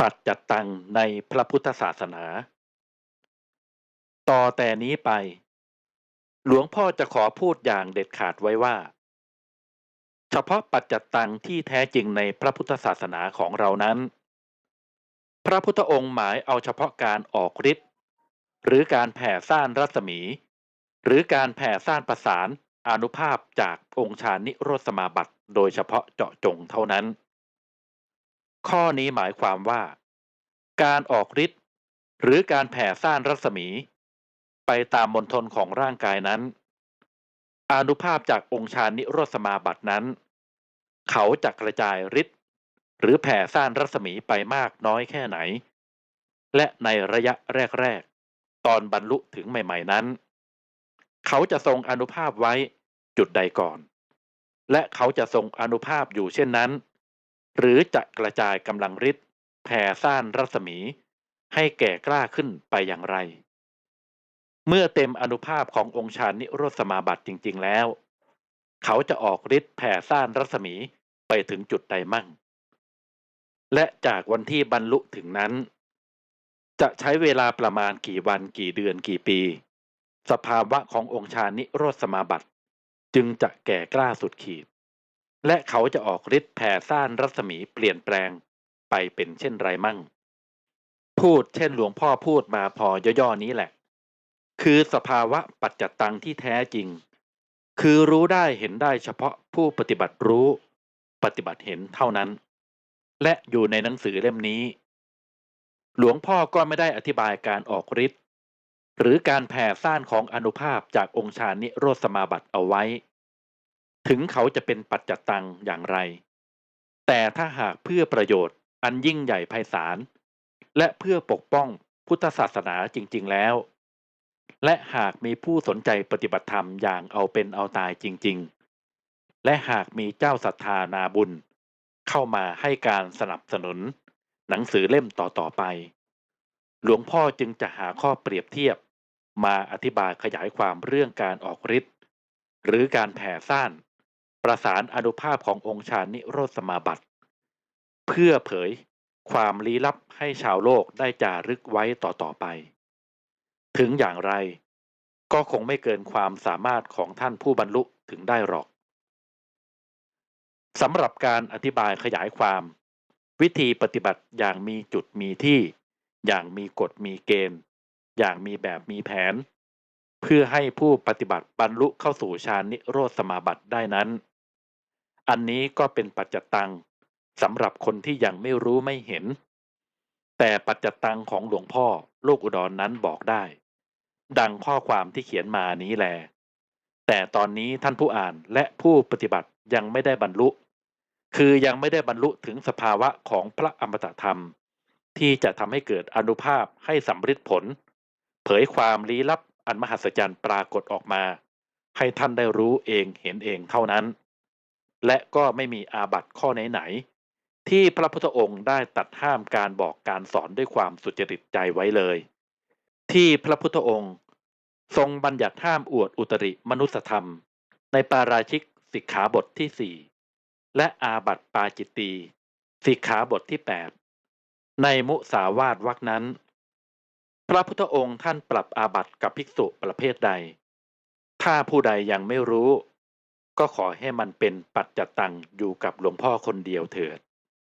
ปัจจัตตังในพระพุทธศาสนา ต่อแต่นี้ไป หลวงพ่อจะขอพูดอย่างเด็ดขาดไว้ว่า เฉพาะปัจจัตตังที่แท้จริงในพระพุทธศาสนาของเรานั้น พระพุทธองค์หมายเอาเฉพาะการออกฤทธิ์หรือการแผ่ซ่านรัศมี หรือการแผ่ซ่านประสานอนุภาพจากองค์ฌานนิโรธสมาบัติ โดยเฉพาะเจาะจงเท่านั้น ข้อนี้หมายความว่า การออกฤทธิ์หรือการแผ่ซ่านรัศมี ไปตามมณฑลของร่างกายนั้น อนุภาพจากองค์ฌานนิโรธสมาบัตินั้น เขาจะกระจายฤทธิ์หรือแผ่ซ่านรัศมีไปมากน้อยแค่ไหน และในระยะแรก ๆ ตอนบรรลุถึงใหม่ ๆนั้น เขาจะทรงอนุภาพไว้จุดใดก่อน และเขาจะทรงอนุภาพอยู่เช่นนั้น หรือจะกระจายกำลังฤทธิ์แผ่ซ่านรัศมี ให้แก่กล้าขึ้นไปอย่างไร เมื่อเต็มอนุภาพขององค์ฌานนิโรธสมาบัติจริง ๆ แล้ว เขาจะออกฤทธิ์แผ่ซ่านรัศมีไปถึงจุดใดมั่ง และจากวันที่บรรลุถึงนั้น จะใช้เวลาประมาณกี่วันกี่เดือนกี่ปี สภาวะขององค์ฌานนิโรธสมาบัติ จึงจะแก่กล้าสุดขีด และเขาจะออกฤทธิ์แผ่ซ่านรัศมีเปลี่ยนแปลงไปเป็นเช่นไรมั่ง พูดเช่นหลวงพ่อพูดมาพอย่อๆนี้แหละ คือสภาวะปัจจตังที่แท้จริง คือรู้ได้เห็นได้เฉพาะผู้ปฏิบัติรู้ ปฏิบัติเห็นเท่านั้น และอยู่ในหนังสือเล่มนี้ หลวงพ่อก็ไม่ได้อธิบายการออกฤทธิ์หรือการแผ่ซ่านของอนุภาพจากองค์ฌานนิโรธสมาบัติเอาไว้ ถึงเขาจะเป็นปัจจตังอย่างไร แต่ถ้าหากเพื่อประโยชน์อันยิ่งใหญ่ไพศาล และเพื่อปกป้องพุทธศาสนาจริง ๆ แล้ว และหากมีผู้สนใจปฏิบัติธรรมอย่างเอาเป็นเอาตายจริง ๆ และหากมีเจ้าศรัทธานาบุญ เข้ามาให้การสนับสนุน หนังสือเล่มต่อ ๆ ไป หลวงพ่อจึงจะหาข้อเปรียบเทียบ มาอธิบายขยายความเรื่องการออกฤทธิ์หรือการแผ่ซ่าน ประสานอนุภาพขององค์ฌานนิโรธสมาบัติ เพื่อเผยความลี้ลับให้ชาวโลกได้จารึกไว้ต่อๆไป ถึงอย่างไรก็คงไม่เกินความสามารถของท่านผู้บรรลุถึงได้หรอกสำหรับการอธิบายขยายความ วิธีปฏิบัติอย่างมีจุดมีที่ อย่างมีกฎมีเกณฑ์ อย่างมีแบบมีแผน เพื่อให้ผู้ปฏิบัติบรรลุเข้าสู่ฌานนิโรธสมาบัติได้นั้น อันนี้ก็เป็นปัจจตังสำหรับคนที่ยังไม่รู้ไม่เห็น แต่ปัจจตังของหลวงพ่อโลกอุดรนนั้นบอกได้ ดังข้อความที่เขียนมานี้แล แต่ตอนนี้ท่านผู้อ่านและผู้ปฏิบัติยังไม่ได้บรรลุ คือยังไม่ได้บรรลุถึงสภาวะของพระอมตะธรรม ที่จะทำให้เกิดอนุภาพให้สำฤทธิผล เผยความลี้ลับอันมหัศจรรย์ปรากฏออกมา ให้ท่านได้รู้เองเห็นเองเท่านั้น และก็ไม่มีอาบัติข้อไหนๆที่พระพุทธองค์ได้ตัดห้ามการบอกการสอนด้วยความสุจริตใจไว้เลย ที่พระพุทธองค์ทรงบัญญัติห้ามอวดอุตริมนุสธรรม ในปาราชิกสิกขาบทที่สี่และอาบัติปาจิตตีสิกขาบทที่แปดในมุสาวาทวักนั้น พระพุทธองค์ท่านปรับอาบัติกับภิกษุประเภทใด ถ้าผู้ใดยังไม่รู้ ก็ขอให้มันเป็นปัจจตังอยู่กับหลวงพ่อคนเดียวเถิด